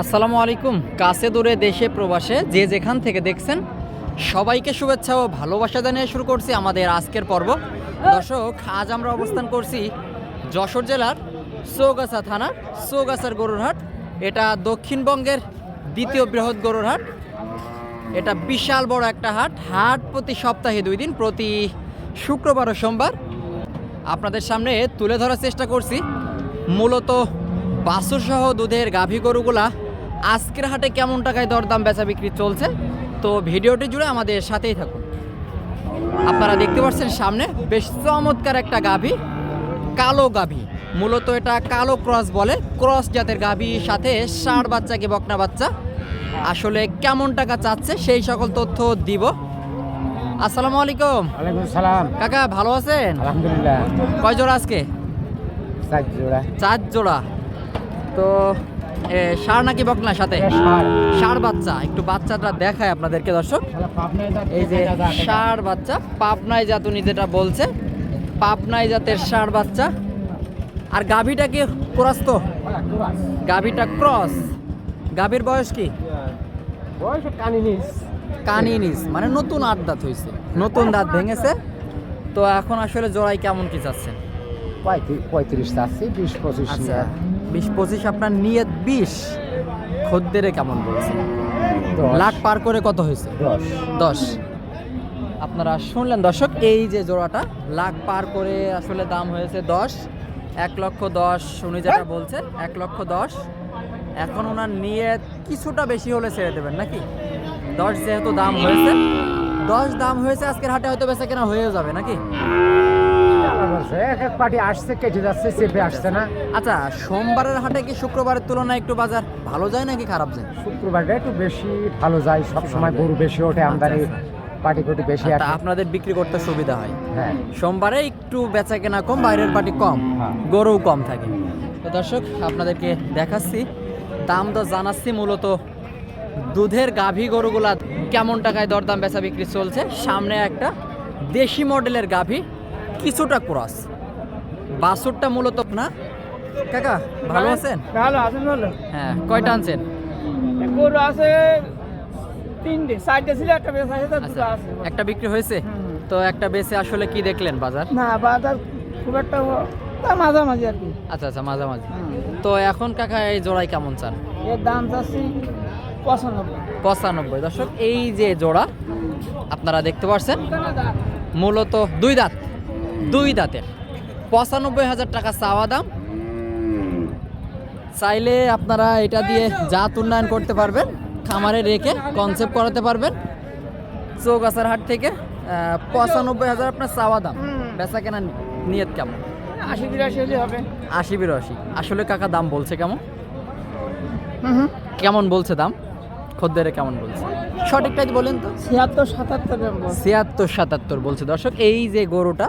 আসসালামু আলাইকুম। কাছে দূরে দেশে প্রবাসে যে যেখান থেকে দেখছেন, সবাইকে শুভেচ্ছা ও ভালোবাসা জানিয়ে শুরু করছি আমাদের আজকের পর্ব। দর্শক, আজ আমরা অবস্থান করছি যশোর জেলার চৌগাছা থানার চৌগাছার গরুরহাট। এটা দক্ষিণবঙ্গের দ্বিতীয় বৃহৎ গরুরহাট। এটা বিশাল বড় একটা হাট। হাট প্রতি সপ্তাহে দুই দিন, প্রতি শুক্রবার ও সোমবার। আপনাদের সামনে তুলে ধরার চেষ্টা করছি। মূলত বাছুর সহ দুধের গাভী গরুগুলা আজকের হাটে কেমন টাকায় দরদাম বেচা বিক্রি চলছে? তো ভিডিওটি জুড়ে আমাদের সাথেই থাকুন। আপনারা দেখতে পাচ্ছেন সামনে বেশ চমৎকার একটা গাভী কালো গাভী। মূলত এটা কালো ক্রস বলে ক্রস জাতের গাভী সাথে ষাঁড় বাচ্চা কি বকনা বাচ্চা। আসলে কেমন টাকা চাচ্ছে সেই সকল তথ্য দিব। আসসালামু আলাইকুম। ওয়ালাইকুম সালাম। কাকা ভালো আছেন? আলহামদুলিল্লাহ। কয় জোড়া আজকে? চার জোড়া। চার জোড়া। তো এ, ষাঁড় নাকি বকনা সাথে? ষাঁড় বাচ্চা একটু বাচ্চাটা দেখায় আপনাদেরকে দর্শক। এই যে ষাঁড় বাচ্চা পাবনাই জাত উনি যেটা বলছে পাবনাই জাতের ষাঁড় বাচ্চা। আর গাভীটা কি ক্রস তো গাভীটা ক্রস। গাভীর বয়স কি? বয়স কানি নিস মানে নতুন আট দাঁত হয়েছে নতুন দাঁত ভেঙেছে। তো এখন আসলে জোড়াই কেমন কি চাচ্ছেন? পঁয়ত্রিশ চাচ্ছি বিশ পঁচিশ আচ্ছা। বিশ পঁচিশ আপনার নিয়ত বিশ। খদ্দেরে কেমন বলছে। লাখ পার করে কত হয়েছে? দশ। দশ। আপনারা শুনলেন দর্শক এই যে জোড়াটা লাখ পার করে আসলে দাম হয়েছে দশ এক লক্ষ দশ উনি যেটা বলছে এক লক্ষ দশ। এখন ওনার নিয়ে কিছুটা বেশি হলে ছেড়ে দেবেন নাকি? দশ যেহেতু দাম হয়েছে দশ দাম হয়েছে আজকের হাটে হয়তো বেচা কেনা হয়েও যাবে নাকি? এক এক পার্টি আসছে কেটে যাচ্ছে চেপে আসছে না। আচ্ছা সোমবারের হাটে কি শুক্রবারের তুলনায় একটু বাজার ভালো যায় নাকি খারাপ যায়? শুক্রবারটা একটু বেশি ভালো যায় সব সময় গরু বেশি ওঠে আমদানি আচ্ছা, পাটি বেশি তা আসে। আপনাদের বিক্রি করতে সুবিধা হয়? হ্যাঁ। সোমবারে একটু বেচা কেনা কম বাইরের পাটি কম হ্যাঁ। গরুও কম থাকে। তো দর্শক আপনাদেরকে দেখাচ্ছি দাম তো জানাচ্ছি মূলত দুধের গাভী গরুগুলা কেমন টাকায় দরদাম বেচা বিক্রি চলছে। সামনে একটা দেশি মডেলের গাভী কিছুটা ক্রস। বাছুরটা মূলত না কাকা ভালো আছেন? ভালো আছেন ভালো। হ্যাঁ কয়টা আনছেন? গরু আছে তিনটে চারটে ছিল একটা বেশ আছে দুটো আচ্ছা আছে। একটা বিক্রি হয়েছে? তো একটা বেচে আসলে কি দেখলেন বাজার? না বাজার খুব একটা মাঝামাঝি আর কি। আচ্ছা আচ্ছা মাঝামাঝি। তো এখন কাকা এই জোড়াই কেমন চান? এর দাম চাচ্ছি পঁচানব্বই। পঁচানব্বই। দর্শক এই যে জোড়া আপনারা দেখতে পাচ্ছেন মূলত দুই দাঁত। দুই দাঁতের। পঁচানব্বই হাজার টাকা চাওয়া দাম। চাইলে আপনারা এটা দিয়ে জাত উন্নয়ন করতে পারবেন খামারে রেখে কনসেপ্ট করাতে পারবেন। চৌগাছার হাট থেকে পঁচানব্বই হাজার আপনার চাওয়া দাম। বেচা কেনা নিয়ত কেমন? আশি বিরাশি হলে হবে। আশি বিরাশি। আসলে কাকা দাম বলছে কেমন? কেমন বলছে দাম? খদ্দেরে কেমন বলছে? সঠিকটাই বলেন তো। ছিয়াত্তর সাতাত্তর ছিয়াত্তর সাতাত্তর বলছে। দর্শক এই যে গরুটা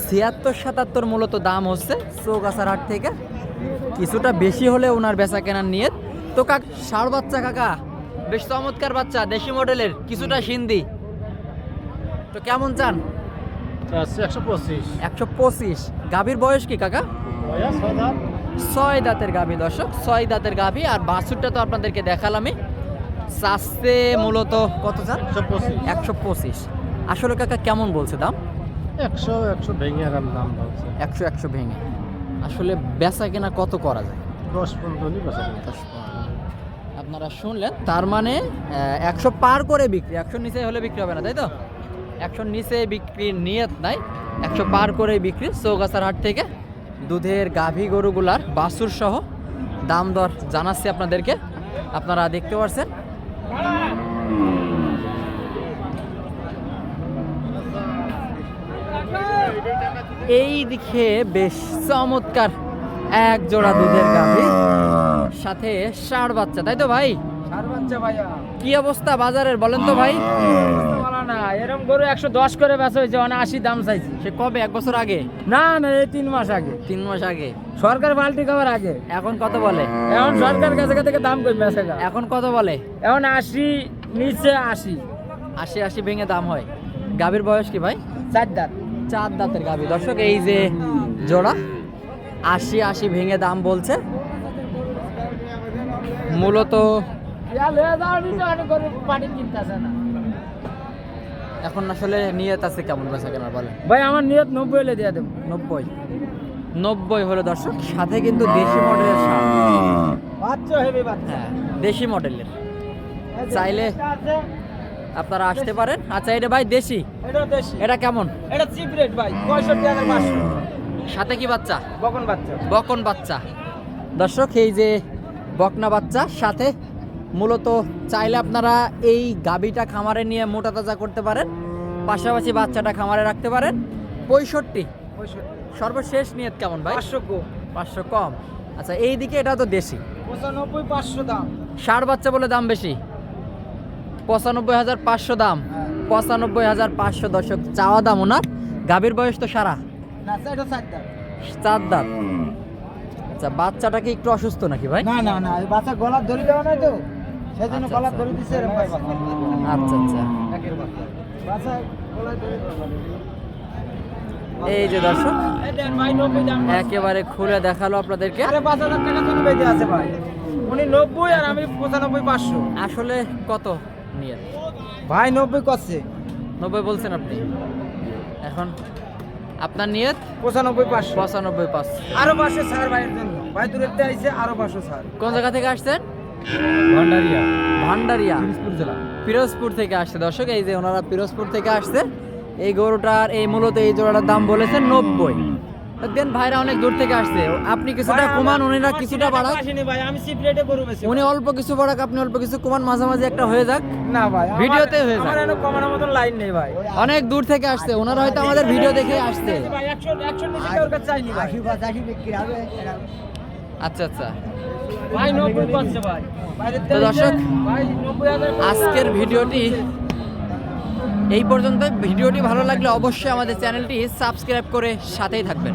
ছিয়াত্তর সাতাত্তর মূলত দাম হচ্ছে চৌগাছার হাট থেকে। কিছুটা বেশি হলে ওনার বেচা কেনার নিয়ে তো কাক ষাড় বাচ্চা কাকা বেশ চমৎকার বাচ্চা দেশি মডেলের কিছুটা সিন্ধি। তো কেমন চান? একশো পঁচিশ। একশো পঁচিশ। গাভীর বয়স কি কাকা? ছয় দাঁতের গাভী দর্শক ছয় দাঁতের গাভী। আর বাছুরটা তো আপনাদেরকে দেখালামই। চাষতে মূলত কত চান? একশো পঁচিশ। আসলে কাকা কেমন বলছে দাম? একশো একশো ভেঙে আর দাম বলছে। একশো একশো ভেঙে। আসলে বেচা কেনা কত করা যায়? দশ পনেরো দশ আপনারা শুনলেন তার মানে একশো পার করে বিক্রি একশো নিচে হলে বিক্রি হবে না তাই তো? একশো নিচে বিক্রির নিয়ত নাই একশো পার করে বিক্রি চৌগাছার হাট থেকে দুধের গাভী গরুগুলার বাছুর সহ দাম দর জানাচ্ছি আপনাদেরকে। আপনারা দেখতে পাচ্ছেন এই দিকে বেশ চমৎকার এক জোড়া দুধের গাভী সাথে ষাঁড় বাচ্চা তাই তো ভাই? কি অবস্থা বাজারের বলেন তো ভাই? বলা না। এরকম গরু একশো দশ করে বেচা হয়েছে মানে আশি দাম চাইছি। সে কবে? এক বছর আগে? না না এই তিন মাস আগে। তিন মাস আগে। সরকার পাল্টি খাবার আগে। এখন কত বলে? এখন সরকার কাছে থেকে দাম কই বেচে এখন কত বলে? এখন আশি নিচে আশি। আশি আশি ভেঙে দাম হয়। গাভীর বয়স কি ভাই? চার দাঁত। চার দাঁতের গাভী। দর্শক এই যে জোড়া আশি আশি ভেঙে দাম বলছে। মূলত এখন আসলে নিয়ত আছে কেমন বেচা কেনার বলে ভাই আমার নিয়ত নব্বই হলে দিয়ে দেবো। নব্বই। নব্বই হলো দর্শক সাথে কিন্তু দেশি মডেলের হ্যাঁ দেশি মডেলের। চাইলে আপনারা আসতে পারেন। আচ্ছা এটা ভাই দেশি? এটা দেশি। এটা কেমন? এটা চিপ রেট ভাই পঁয়ষট্টি হাজার পাঁচশো। সাথে কি বাচ্চা? বকন বাচ্চা। বকন বাচ্চা। দর্শক এই যে বকনা বাচ্চা সাথে মূলত চাইলে আপনারা এই গাবিটা খামারে নিয়ে মোটা তাজা করতে পারেন পাশাপাশি বাচ্চাটা খামারে রাখতে পারেন। পঁয়ষট্টি। সর্বশেষ নিয়ত কেমন ভাই? পাঁচশো পাঁচশো কম। আচ্ছা এই দিকে এটা তো দেশি। পঁচানব্বই পাঁচশো দাম। ষাট বাচ্চা বলে দাম বেশি। পঁচানব্বই হাজার পাঁচশো দাম। পঁচানব্বই হাজার পাঁচশো দর্শক চাওয়া দাম ওনার। গাভীর বয়স তো সারা। চার দাঁত আচ্ছা বাচ্চাটা কি একটু অসুস্থ নাকি ভাই? না না না এই বাচ্চা গলার ধরে দেওয়া নাই তো। সেই জন্য আচ্ছা, আচ্ছা। ধরে দিছে এরকম ভাই আচ্ছা আচ্ছা। এই যে দর্শক একেবারে খুলে দেখাল আপনাদেরকে। আরে পাঁচ হাজার টাকা তুমি বেঁধে আছে ভাই। উনি নব্বই আর আমি পঁচানব্বই পাঁচশো। আসলে কত? নিয়ে। ভাই নব্বই করছে। নব্বই বলছেন আপনি? এখন আপনার নিয়ত? পঁচানব্বই পাঁচ পঁচানব্বই পাঁচ আরও পাঁচশো ছাড় ভাইয়ের জন্য। ভাই দূরত্বে আইছে আরও পাঁচশো ছাড়। কোন জায়গা থেকে আসছেন? ভান্ডারিয়া। ভান্ডারিয়া। পিরোজপুর জেলা। পিরোজপুর থেকে আসছে। দর্শক এই যে ওনারা পিরোজপুর থেকে আসছে এই গরুটার এই মূলত এই জোড়াটার দাম বলেছেন নব্বই। দেন ভাইরা অনেক দূর থেকে আসছে। আপনি কিছুটা কমান উনিরা কিছুটা বাড়াক। ভাই আমি সিপ্রেটে গরু বেশি উনি অল্প কিছু বাড়াক আপনি অল্প কিছু কমান মাঝামাঝি একটা হয়ে যাক। না ভাই ভিডিওতে হয়ে যায়। আমার কমানোর মতন লাইন নেই ভাই। অনেক দূর থেকে আসছে ওনারা হয়তো আমাদের ভিডিও দেখে আসছে। ভাই একশো একশো নিচে কেউ কাছে চাইনি ভাই। আচ্ছা আচ্ছা। ভাই নব্বই করছে ভাই। দর্শক, আজকের ভিডিওটি এই পর্যন্ত ভিডিওটি ভালো লাগলে অবশ্যই আমাদের চ্যানেলটি সাবস্ক্রাইব করে সাথেই থাকবেন।